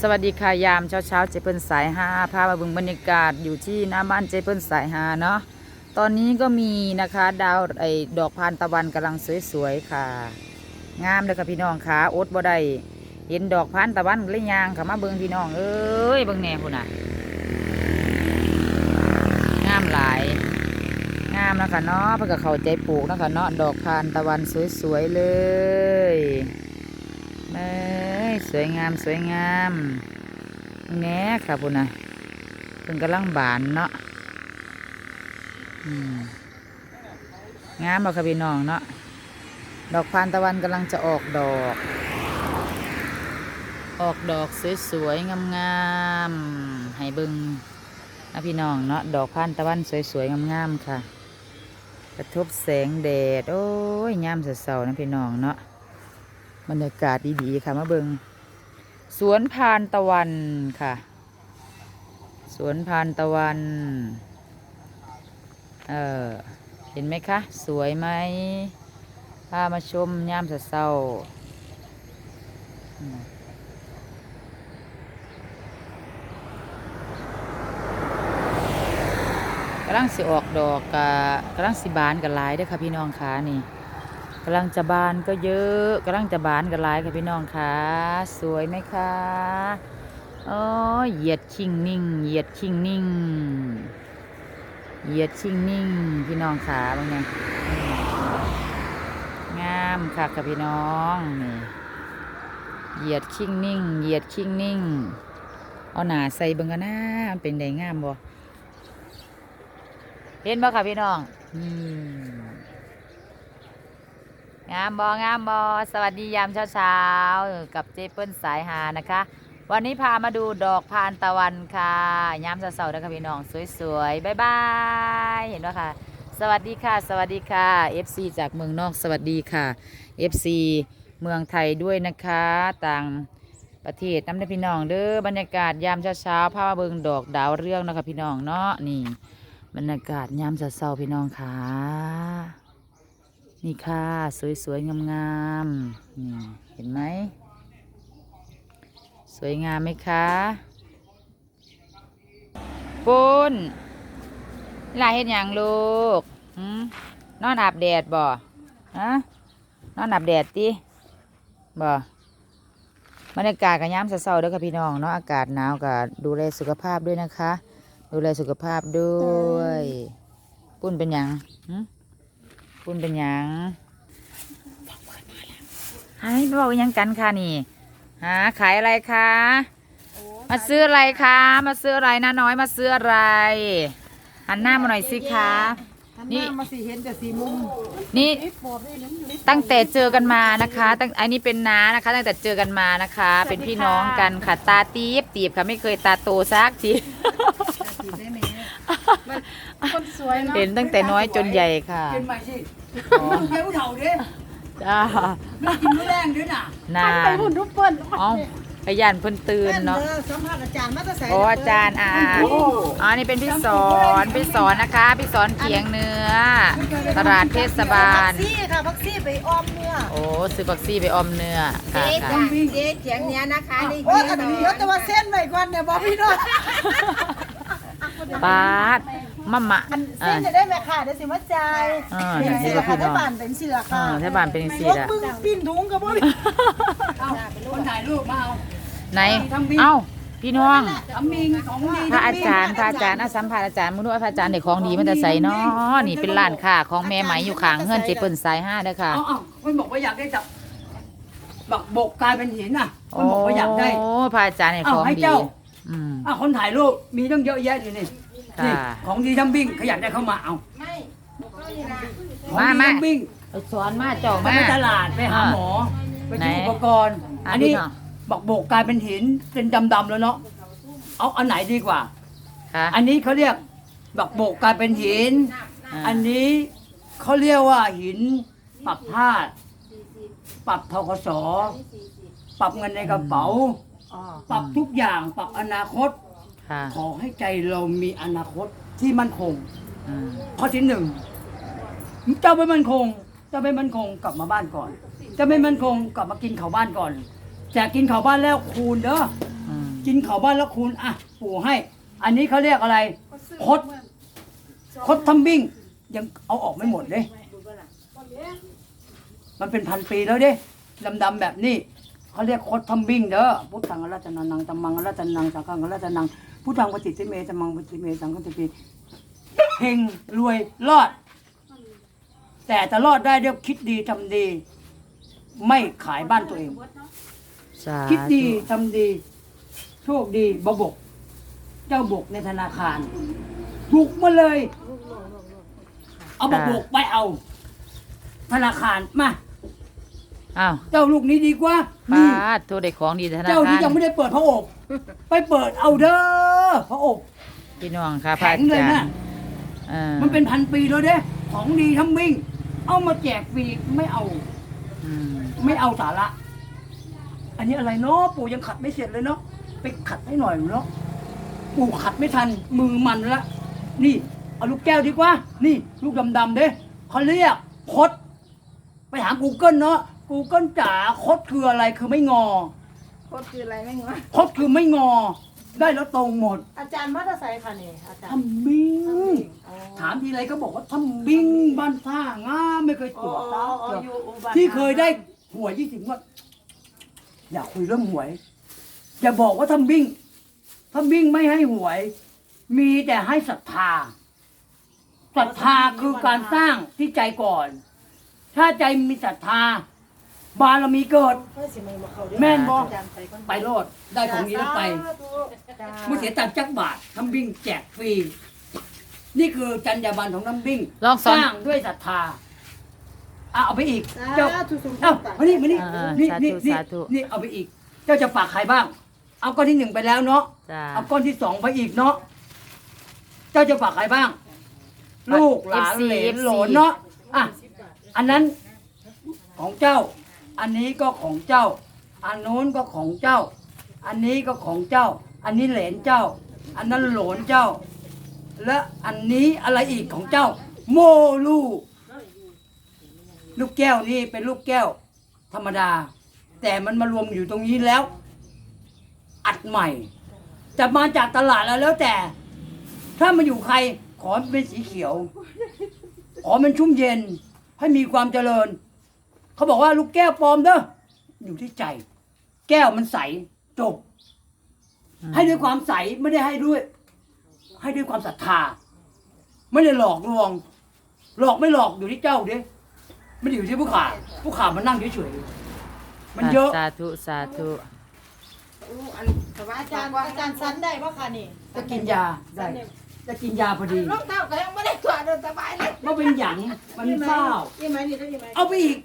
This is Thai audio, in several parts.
สวัสดีค่ะยามเช้าเช้าเจเปิลสายฮาพามาเบึงบรรยากาศอยู่ที่หน้าบ้านเจเปิลสายฮาเนาะตอนนี้ก็มีนะคะดาวไอ้ดอกพานตะวันกำลังสวยๆค่ะ งามเลยค่ะพี่น้องค่ะอดบ่ได้เห็นดอกพานตะวันเลยยางค่ะมาเบิ่งพี่น้องเอ้ยเบิ่งแน่พุ่นน่ะงามหลาย งามนะคะเนาะเพื่อเขาใจปลูกนะคะเนาะดอกพานตะวันสวยๆเลยเอ้ย สวยงามสวยงามแง่ค่ะพุ่นนะเพิ่งกำลังบานเนาะงามบ่ค่ะพี่น้องเนาะดอกพานตะวันกำลังจะออกดอก ออกดอกสวยๆงามๆให้เบิ่งนะพี่น้องเนาะดอกพานตะวันสวยๆงามๆค่ะกระทบแสงแดด โอ้ยยามเสาๆนะพี่น้องเนาะบรรยากาศดีๆค่ะมาเบิง สวนพานตะวันค่ะ สวนพานตะวัน เออเห็นไหมคะ สวยไหมพามาชมยามเสาๆอืมกำลังสิออกดอกกะกำลังสิบานกันหลายเด้อค่ะพี่น้องค่ะนี่ กำลังจะบานก็เยอะกำลังจะบานกันหลายค่ะพี่น้องค่ะ สวยไหมคะอ้ยเหยียดชิงนิ่ง เหยียดชิงนิ่ง เหยียดชิงนิ่ง พี่น้องค่ะบางไงงามค่ะค่ะพี่น้องนี่เหยียดชิงนิ่ง เหยียดชิงนิ่ง เอาหนาใส่บิ่งกันนะเป็นไดงามบ่เห็นบ่ค่ะพี่น้องอืม งามบองามบอสวัสดียามเช้าเช้ากับเจเปิ้ลสายหานะคะ วันนี้พามาดูดอกพานตะวันค่ะยามเช้าๆนะคะพี่น้องสวยๆบ๊ายบายเห็นไหมค่ะ สวัสดีค่ะ สวัสดีค่ะ FC จากเมืองนอกสวัสดีค่ะ FC เมืองไทยด้วยนะคะต่างประเทศน้ำได้พี่น้องเด้อบรรยากาศยามเช้าๆพามาเบิงดอกดาวเรืองนะคะพี่น้องเนาะนี่ บรรยากาศยามเช้าๆพี่น้องค่ะ นี่ค่ะ สวยๆ งามๆนี่เห็นไหม สวยงามไหมคะปุ้นลาเห็นอย่างลูกนอนอาบแดดบ่ฮะนอนอาบแดดติบ่บรรยากาศกับยามเช้าๆด้อค่ะพี่น้องเนาะอากาศหนาวก็ดูแลสุขภาพด้วยนะคะ ดูแลสุขภาพด้วย ปุ้นเป็นหยัง ปุ้นเป็นหยังไอ้บอกว่าหยังกันค่ะนี่หาขายอะไรคะมาซื้ออะไรคะมาซื้ออะไรนะน้อยมาซื้ออะไรหันหน้ามาหน่อยสิคะนี่นี่มาสีเห็นแต่สีมุมนี่ลิปปอบด้วยน้ำลิปตั้งแต่เจอกันมานะคะ ตั้งอันนี้เป็นน้านะคะ ตั้งแต่เจอกันมานะคะ เป็นพี่น้องกันค่ะตาตีบตีบค่ะไม่เคยตาโตซักทีสีได้ไหม คนสวยเนาะเห็นตั้งแต่น้อยจนใหญ่ค่ะกินใหม่สิอ๋อเดี๋ยวเถ่าดิจ้าไม่กินมื้อแรงด้วยน่ะนาไปนหุ่นรูปเปิ้ลอ๋อขยันเพิ่นตื่นเนาะสัมภาษณ์อาจารย์มาตะแสโอ้อาจารย์อ่าอ๋อนี่เป็นพี่สอนพี่สอนนะคะ พี่สอนเขียงเนื้อ ตลาดเทศบาลพักซี่ค่ะพักซี่ไปออมเนื้อโอ้ซื้อบักซี่ไปออมเนื้อค่ะเจ๊ค่ะจ้ะเจ๊เขียงเนี้ยนะคะนี่โอ้อันนี้เยอะแต่ว่าเส้นไว้ก่อนเนี่ยบอกพี่น้องปาด มะมะอันเอเส้นอจะได้ไหมค่ะเดี๋ยวสิมาจ่ายเออเป็นนี่เสืก็อพี่ค่ะน้ได้องบานเป็นเสือเอค่ะอถ้าบ้านเป็นสีรถละมึงปิ้นถุงกับพวกนี้เอาคนถ่ายรูปมาเอาไหนเอ้าพี่น้องทำมิงของดีพระอาจารย์พระอาจารย์อาสัมภาษณ์อาจารย์มึงดูว่าพระอาจารย์ได้ของดีมันจะใส่เนาะนี่เป็นร้านค้าของแม่ไหมอยู่ข้างเฮือนเจเปิ้นสายห้าเด้อค่ะเอาเอาคนบอกว่าอยากได้จับบักบกกลายเป็นหินน่ะคนบอกว่าอยากได้โอ้พระอาจารย์ให้ของเอาให้ดีเจ้าอืมอะคนถ่ายรูปมีตั้งเยอะแยะอยู่นี่ค่ะ นี่ของดีทั้งบิ้งเขาอยากได้เข้ามาเอาของมาดีมาทั้งบิ้งเอาสอนมาเจ้าไปมา ตลาดไปหาหมอไปไหนซื้ออุปกรณ์อะอันนี้พี่น้องบักบกกลายเป็นหินเป็นดำๆแล้วเนาะเอาอันไหนดีกว่า ค่ะอันนี้เขาเรียกบักโบกกลายเป็นหินาอันนี้เขาเรียกว่าหินปรับธาตุปรับทกสปรับเงินในกระเป๋า ปรับทุกอย่างปรับอนาคต ค่ะ ขอให้ใจเรามีอนาคตที่มั่นคง อืมข้อที่หนึ่งเจ้าไม่มั่นคงเจ้าไม่มั่นคงกลับมาบ้านก่อนเจ้าไม่มั่นคงกลับมากินข้าวบ้านก่อนแต่กินข้าวบ้านแล้วคูณเด้ออืมกินเขาบ้านแล้วคุณอะปู่ให้ อันนี้เขาเรียกอะไร คด คดทำบิ้งยังเอาออกไม่หมดเลย มันเป็นพันปีแล้วเด้ดำๆแบบนี้ เขาเรียกคดทำบิ้งเด้อพุทธังอรัตนานังตัมมังอรัตนานังสังฆังอรัตนานังพุทธังปฏิติเมตัมมังปฏิเมสังฆังปฏิเฮงรวยรอด แต่จะรอดได้ด้วยคิดดีทำดี ไม่ขายบ้านตัวเอง สาคิดดีธุทำดี โชคดีบบก เจ้าบกในธนาคารถูกมาเลย เอาบบกไปเอา ธนาคารมา อ้าวเจ้าลูกนี้ดีกว่าป้านี่ดโทรได้ของดีธนาเจ้าคาที่รยังไม่ได้เปิดพระอบ ไปเปิดเอาเด้อพระอบ พี่น้องค่ะพระแข็งอาเลยจารนะ ย์เออมันเป็นพันปีแล้วเด้ ของดีทำวิ่ง เอามาแจกฟรีไม่เอา อืมไม่เอาสาระ อันนี้อะไรเนาะปู่ยังขัดไม่เสร็จเลยเนาะไปขัดให้หน่อยเนาะปู่ขัดไม่ทันมือมันละ นี่เอาลูกแก้วดีกว่า นี่ ลูกดำๆเด้เขาเรียกคด ไปถาม Google เนาะ Google จ๋าคดคืออะไรคือไม่งอ โคตรคืออะไรไม่งงคดคือไม่งอ ได้แล้วตรงหมดอาจารย์มัตไซค์ค่ะนี่อาจารย์ทำบิงถามทีไรก็บอกว่าทำบิงบ้านท่างามไม่เคยตรวจตาเดียวที่เคยได้หวยยี่สิบงวดอยากคุยเรื่องหวย อย่าบอกว่าทำบิ้งทำบิ้งไม่ให้หวย มีแต่ให้ศรัทธาศรัทธาคือการสร้างที่ใจก่อน ถ้าใจมีศรัทธา บารมีเกิด แม่นบ่ไปโลดได้ของนี้แล้วไปเมื่อเสียตังค์จักบาททำบิ้งแจกฟรี นี่คือจรรยาบรรณของน้ำบิ้งลองสสอน ร้างด้วยศรัทธาอะเอาไปอีกสาเจ้าธุสุขเอ้ามานี่มานี่อ่านี่สาธุนี่นี่สาธุ นี่เอาไปอีก เจ้าจะฝากใครบ้าง เอาก้อนที่หนึ่งไปแล้วเนาะ จ้า เอาก้อนที่สองไปอีกเนาะ เจ้าจะฝากใครบ้าง ลูกหลาน FC เหลนโหลนเนาะ อะ อันนั้นของเจ้า อันนี้ก็ของเจ้า อันโน้นก็ของเจ้า อันนี้ก็ของเจ้า อันนี้เหลนเจ้า อันนั้นโหลนเจ้า และอันนี้อะไรอีกของเจ้า โมลูลูกแก้วนี่เป็นลูกแก้ว ธรรมดา แต่มันมารวมอยู่ตรงนี้แล้ว อัดใหม่ จะมาจากตลาดแล้วแล้วแต่ ถ้ามาอยู่ใครขอเป็นสีเขียว ขอมันชุ่มเย็นให้มีความเจริญ เขาบอกว่าลูกแก้วปลอมเด้ออยู่ที่ใจ แก้วมันใสจบ ให้ด้วยความใสไม่ได้ให้ด้วย ให้ด้วยความศรัทธา ไม่ได้หลอกลวง หลอกไม่หลอกอยู่ที่เจ้าเด้ไม่ได้อยู่ที่ผู้ขาผู้ขามันนั่งเฉยๆมันเยอะสาธุสาธุอาจารย์อาจารย์สันได้ปะค่ะนี่จะกินยาได้จะกินยาพอดีรองเท้าก็ยังไม่ได้ตรวจเดินสบายเลยว่าเป็นหยังมันเศร้ายี่ไหมนี่ได้ยี่ไหมเอาไปอีก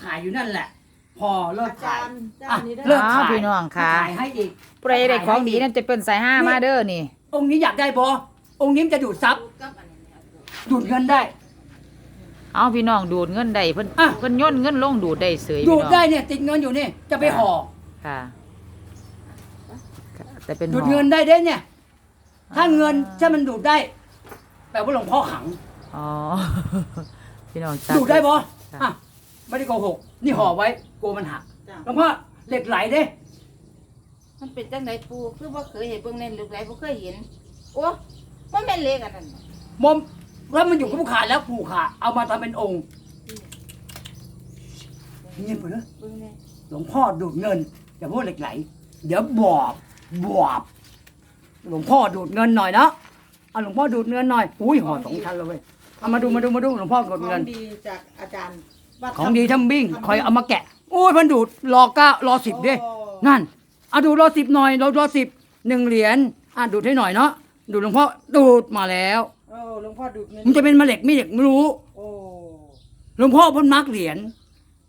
ถ่ายอยู่นั่นแหละ พอเลิกอาถ่าจาย รย์เจ้าอะนี้ได้เลิกอ้าวถ่ายพี่น้องค่ะถ่ายให้อีก ผู้ใดได้ของดีนั่นจะเป็นสายห้ามาเด้อนี่ องค์นี้อยากได้บอองค์นี้มันจะดูดซับดูดเงินได้ เอาพี่น้องดูดเงินได้เพิ่นอะ เพิ่นย่นเงินลงดูดได้เสยดูพี่ดน้องได้เนี่ยติดเงินอยู่นี่จะไปห่อค่ะแต่เป็นดูดหอเงินได้เด้เนี่ย ถ้าเงินถ้ามันดูดได้แปลว่าหลวงพ่อขัง อ๋อ พี่น้องสาธุดูดได้บอค่ะ อะ ไม่ได้โกหก นี่ห่อไว้กลัวมันหักหลวงพ่อเหล็กไหลเด้มันเป็นจังไดปูคือบ่เคยเห็นเบิ่งในลูกไหลบ่เคยเห็น โอ้มันแม่นเล็กอันนั้นน่ะมอมแล้วมันอยู่กับผู้ขาแล้วผู้ขาเอามาทำเป็นองค์เงียบไปเลยเบิ่งแน่หลวงพ่อดูดเงินอย่าพูดเหล็กไหล เดี๋ยวบวบบวบหลวงพ่อดูดเงินหน่อยนะเอาหลวงพ่อดูดเงินหน่อยอุ้ยห่อสองชั้นเลยเว้ยเอามาดูมาดูมาดูหลวงพ่อดูดขอเงิน งดีจากอาจารย์วั ของดีทำบิ้งคอยเอามาแกะ โอ้ยมันดูดรอเก้ารอสิบดิโอ้นั่นเอาดูดรอสิบหน่อยเรารอสิบหนึ่งเหรียญอะดูดให้หน่อยเนาะดูดหลวงพ่อดูดมาแล้วโอ้หลวงพ่อดูดเงินมันจะเป็นมะเหล็กไม่เหล็กไม่รู้โอ้หลวงพ่อเพ้นมักเหรียญ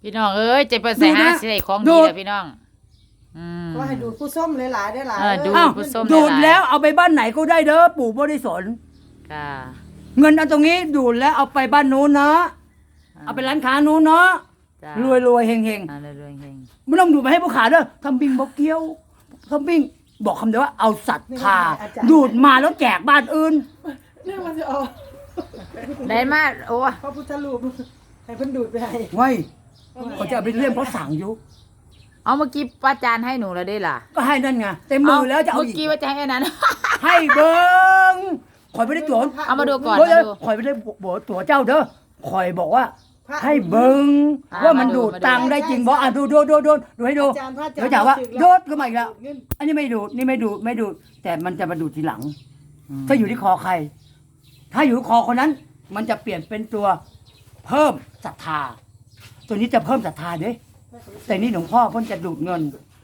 พี่น้องเอ้ยจะเป็นสายห้าดูนะสิได้ของดูดีดแหละพี่น้องอืมก็ให้ดูดผู้ส้มหลายๆได้หลายเออดูอ้าวผู้ส้มดูดหลายๆแล้วเอาไปบ้านไหนก็ได้เด้อปู่บ่ได้สนค่ะเงินเอาตรงนี้ดูดแล้วเอาไปบ้านนู้นนะ เอาไปร้านค้านู้นเนาะจ้ารวยรวยเฮงเฮงอ่ารวยๆเฮงไม่ต้องดูดไปให้ผู้ขาเด้อทำบิงบอกเกี้ยวทำบิงบอกคำเดียวว่าเอาศรัทธาดูดมาแล้วแจกบ้านอื่นเรื่องมันจะเอาได้มาโอ้พระพุทธรูปให้เพิ่นดูดไปให้ไว้เขาจะเอาไปเลี่ยมเพราะสั่งอยู่ เอาเมื่อกี้ป้าจานให้หนูแล้วได้ล่ะก็ให้นั่นไงเต็มมือแล้วจะเอาเมื่ออีกกี้ว่าจะให้อันนั้น ให้เบิ้งข่อยไม่ได้ตัวเอามาดูก่อนเฮ้ยมาดู ข่อยไม่ได้บอกตัวเจ้าเด้อข่อยบอกว่า พระให้เบิ้งอ่าว่ามันมาดูดูดมาดู ตังค์ได้จริงบ่อะดูดูดูดูดูให้ดูอาจารย์พระอาจารย์เดี๋ยวจะว่าถึงแล้วโดดก็มาอีกแล้วอันนี้ไม่ดูดนี่ไม่ดูดไม่ดูดแต่มันจะมาดูดทีหลัง ถ้าอยู่ที่คอใคร ถ้าอยู่ที่คอคนนั้น มันจะเปลี่ยนเป็นตัวเพิ่มศรัทธา ตัวนี้จะเพิ่มศรัทธาเด้แต่นี่หลวงพ่อเพิ่นจะดูดเงิน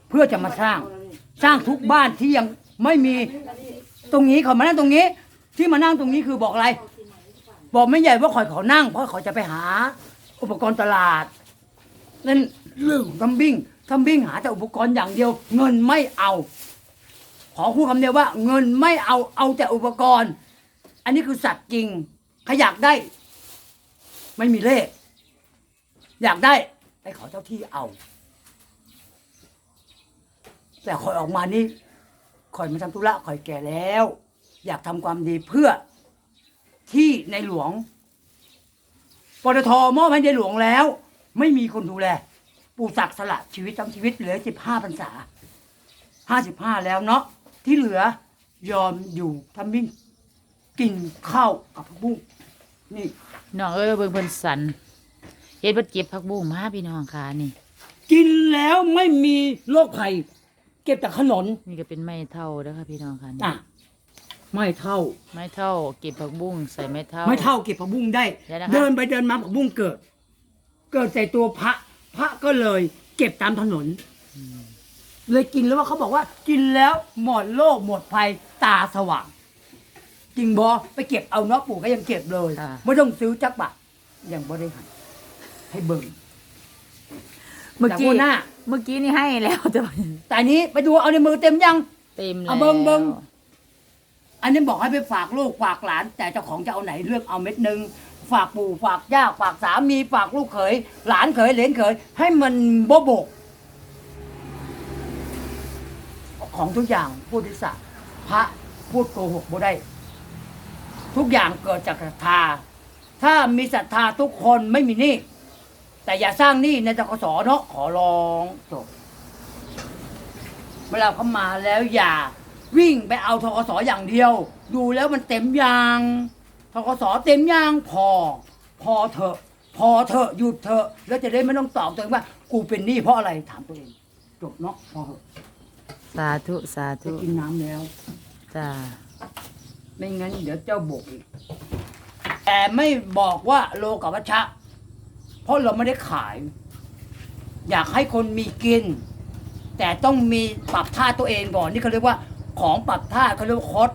เพื่อจะมาสร้าง สร้างทุกบ้านที่ยังไม่มีตรงนี้เขามานั่งตรงนี้ ที่มานั่งตรงนี้คือบอกอะไร บอกไม่ใหญ่ว่าขอยเขานั่งเพราะเขาจะไปหา อุปกรณ์ตลาดนั่นเรื่องของทำบิ้งทำบิ้งหาแต่อุปกรณ์อย่างเดียว เงินไม่เอา ขอพูดคำเดียวว่า เงินไม่เอาเอาแต่อุปกรณ์ อันนี้คือสัตว์จริงใครอยากได้ ไม่มีเลข อยากได้ไปขอเจ้าที่เอา แต่คอยออกมานี่คอยมาทำธุระคอยแก่แล้ว อยากทำความดีเพื่อที่ในหลวง ปตทมอบให้ในหลวงแล้ว ไม่มีคนดูแล ปู่ศักดิ์สละชีวิตทั้งชีวิตเหลือสิบห้าพรรษาห้าสิบห้าแล้วเนาะที่เหลือยอมอยู่ทำมิ่งกินข้าวกับผักบุ้งนี่น้องเอ้ยเบิ่งเพิ่นสันเฮ็ดเพิ่นเก็บผักบุ้งมาพี่น้องค่ะนี่ กินแล้วไม่มีโรคภัยเก็บจากขนนนี่ก็เป็นไม้เท่าเด้อค่ะพี่น้องค่ะนี่ อะ ไม่เท่า ไม้เท่าเก็บผักบุ้งใส่ไม้เท่า ไม่เท่าเก็บผักบุ้งได้ เดี๋ยวนะคะ เดินไปเดินมาผักบุ้งเกิด เกิดใส่ตัวพระ พระก็เลย เก็บตามถนน เลยกินแล้วว่าเขาบอกว่า กินแล้วหมดโรคหมดภัยตาสว่าง จริงบอไปเก็บเอาเนาะปู่ก็ยังเก็บเลยค่ะไม่ต้องซื้อจักบะยังบ่ได้ให้ให้เบิ่ง เมื่อกี้แต่หัวหน้า เมื่อกี้นี่ให้แล้วแต่ว่าแต่อันนี้ไปดูเอาในมือเต็มยัง เต็มแล้วเอาเบิ่งเบิ่ง อันนี้บอกให้ไปฝากลูกฝากหลาน แต่เจ้าของจะเอาไหนเลือกเอาเม็ดหนึ่งฝากปู่ฝากย่าฝากสามีฝากลูกเขย หลานเขยเหลนเขย ให้มันบ่บก ของทุกอย่างพูดทิศะพระพูดโกหกบ่ได้ ทุกอย่างเกิดจากศรัทธา ถ้ามีศรัทธาทุกคนไม่มีหนี้แต่อย่าสร้างหนี้ในตกสเนาะขอร้องจบเวลาเขามาแล้วอย่า วิ่งไปเอาทกสอย่างเดียว ดูแล้วมันเต็มยางทกสเต็มยางพอ พอเถอะ พอเถอะหยุดเถอะแล้วจะได้ไม่ต้องตอบตัวเองว่า กูเป็นหนี้เพราะอะไรถามตัวเองจบเนาะพอเถอะสาธุสาจะธุกินน้ำแล้ว จ้าไม่งั้นเดี๋ยวเจ้าบกอีก แต่ไม่บอกว่าโลกับวัชชะ เพราะเราไม่ได้ขาย อยากให้คนมีกิน แต่ต้องมีปรับท่าตัวเองก่อน นี่เขาเรียกว่า ของปรับท่าเขาเรียกว่าคด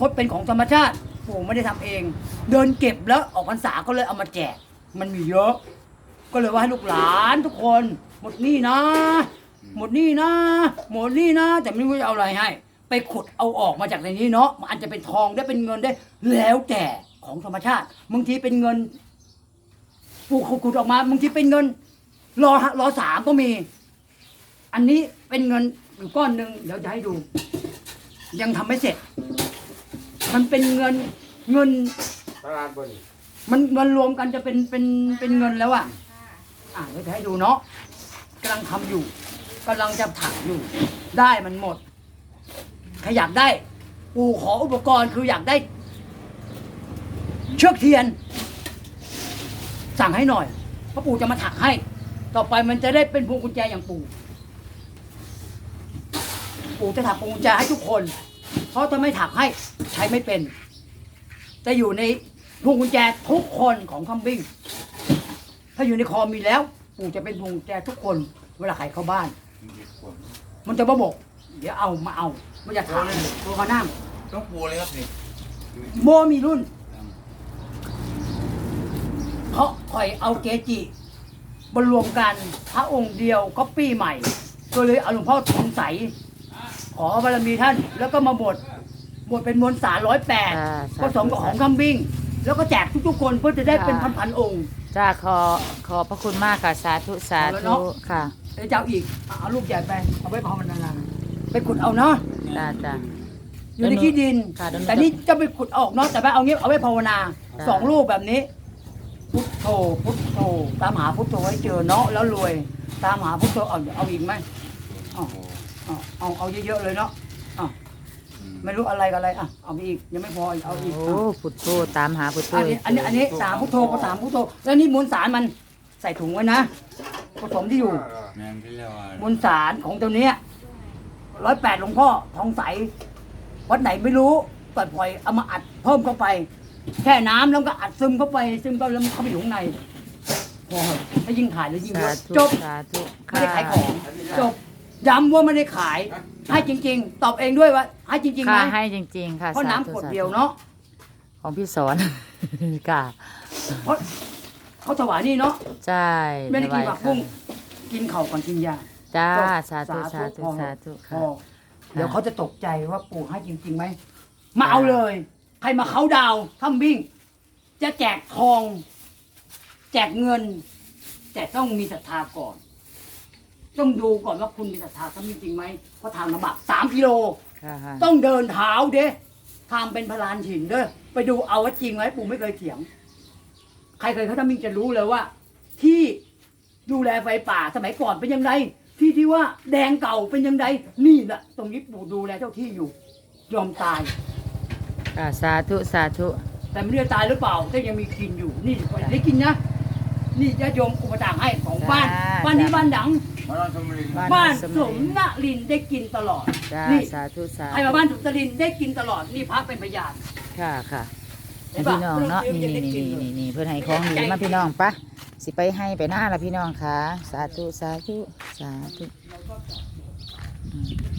คดเป็นของธรรมชาติปู่ไม่ได้ทำเอง เดินเก็บแล้วออกพรรษาก็เลยเอามาแจก มันมีเยอะ ก็เลยว่าให้ลูกหลานทุกคน หมดนี่นะ หมดนี่นะ หมดนี่นะ แต่ไม่รู้จะเอาอะไรให้ ไปขุดเอาออกมาจากในนี้เนาะมันอาจจะเป็นทองได้เป็นเงินได้ แล้วแต่ของธรรมชาติบางทีเป็นเงินปู่ขุดออกมาบางทีเป็นเงินรอรอสามก็มี อันนี้เป็นเงินอยู่ก้อนหนึ่งเดี๋ยวจะให้ดู ยังทำไม่เสร็จ มันเป็นเงินเงิน ตลาดบนมันมันรวมกันจะเป็นเป็นเป็นเงินแล้วอะอะเดี๋ยวจะให้ดูเนาะกำลังทำอยู่กำลังจะถักอยู่ ได้มันหมดใครอยากได้ ปู่ขออุปกรณ์คืออยากได้ เชือกเทียน สั่งให้หน่อยเพราะปู่จะมาถักให้ ต่อไปมันจะได้เป็นพวงกุญแจอย่างปู่ ปู่จะถักพวงกุญแจให้ทุกคน เพราะถ้าไม่ถักให้ใช้ไม่เป็น จะอยู่ในพวงกุญแจทุกคนของคัมบิ้งถ้าอยู่ในคอมีแล้ว ปู่จะเป็นพวงกุญแจทุกคนเวลาใครเข้าบ้าน มันจะมาบอก เดี๋ยวเอามาเอามันจะถามตัวเขานั่งต้องปูเลยครับนี่โมมีรุ่นเพราะคอยเอาเกจิมารวมกันพระองค์เดียวก็ปี้ใหม่ ก็เลยเอาหลวงพ่อทองใส ขอบารมีท่าน แล้วก็มาบทบทเป็นมวลสารร้อยแปดอ่าผสมกับของคัมบิ้งแล้วก็แจกทุกๆคนเพื่อจะได้เป็นพันๆองค์ จ้าขอขอบพระคุณมากค่ะสาธุสาเอาแล้วธุเนาะ ค่ะเดี๋ยวจะเอาอีกเอาลูกใหญ่ไปเอาไว้ภาวนาไปขุดเอาเนาะจ้าจ้า อยู่ในที่ดิน ค่ะเดี๋ยวหนูแต่นี่จะไปขุดออกเนาะแต่ว่าเอางี้เอาไว้ภาวนาจ้ะ สองลูกแบบนี้ พุทโธพุทโธตามหาพุทโธให้เจอเนาะแล้วรวย ตามหาพุทโธเอาเอาอีกไหมเอา เอาเอาเอาเยอะๆเลยเนาะเอาไม่รู้อะไรกับอะไรอะเอาไปอีกยังไม่พออีกเอาอีกโอ้เอาพุทโธตามหาพุทโธอันนี้อันนี้อันนี้สามพุทโธก็สามพุทโธแล้วนี่มวลสารมันใส่ถุงไว้นะผสมที่อยู่ แมงที่เรียกว่ามวลสารของตัวเนี้ยร้อยแปดหลวงพ่อทองใสวัดไหนไม่รู้ปล่อยปล่อยเอามาอัดเพิ่มเข้าไป แค่น้ำแล้วก็อัดซึมเข้าไปซึมเข้าแล้วมันเข้าไปอยู่ข้างในพอถ้ายิ่งขายแล้วยิ่งเยสาอะธุจบสาธุไม่ได้ขายของจบ ย้ำว่าไม่ได้ขาย ให้จริง ๆ ตอบเองด้วยว่าให้จริงๆไหมค่ะให้จริง ๆ ค่ะเพราะสธุน้ำขวดสธุเดียวเนาะของพี่สอน ค่ะเพราะเขาถวายนี่เนาะใช่ไม่ได้กินผักบุ้งค่ะกินเข่าวก่อนกินยาจ้าจบสาธุสาธุพอสาธุพค่ะอเดี๋ยวเขาจะตกใจว่าปู่ให้จริงๆไหมมาเอาเลย ใครมาเขาดาวทำวิ่ง จะแจกทอง แจกเงิน แต่ต้องมีศรัทธาก่อน ต้องดูก่อนว่าคุณมีศรัทธาทำจริงๆไหมเพราะทางลำบากสามกิโล ค่ะค่ะต้องเดินเท้าเด้ทางเป็นพลานหินเด้อไปดูเอาว่าจริงไหมปู่ไม่เคยเถียง ใครเคยเขาทำมิงจะรู้เลยว่า ที่ดูแลไฟป่าสมัยก่อนเป็นยังไงที่ที่ว่าแดงเก่าเป็นยังไงนี่แหละตรงนี้ปู่ดูแลเจ้าที่อยู่ ยอมตาย ค่ะสาธุสาธุแต่ไม่รู้จะตายหรือเปล่าก็ยังมีกินอยู่นี่ได้กินนะ นี่ญาติโยมอุปถัมภ์ให้ของบ้านบ้านนี้บ้านดัง มานอนสมรินบ้านสมนลินได้กินตลอดจ้านี่สาธุสาใครธุมาบ้านสุตลินได้กินตลอดนี่พระเป็นพยาน ค่ะค่ะเห็ให้นปะพี่น้องเนาะนี่นี่นี่นี่นี่เพื่อนให้ของดีมาพี่น้องปะสิไปให้ไปหน้าละพี่น้องค่ะ สาธุสาธุสาธุอืม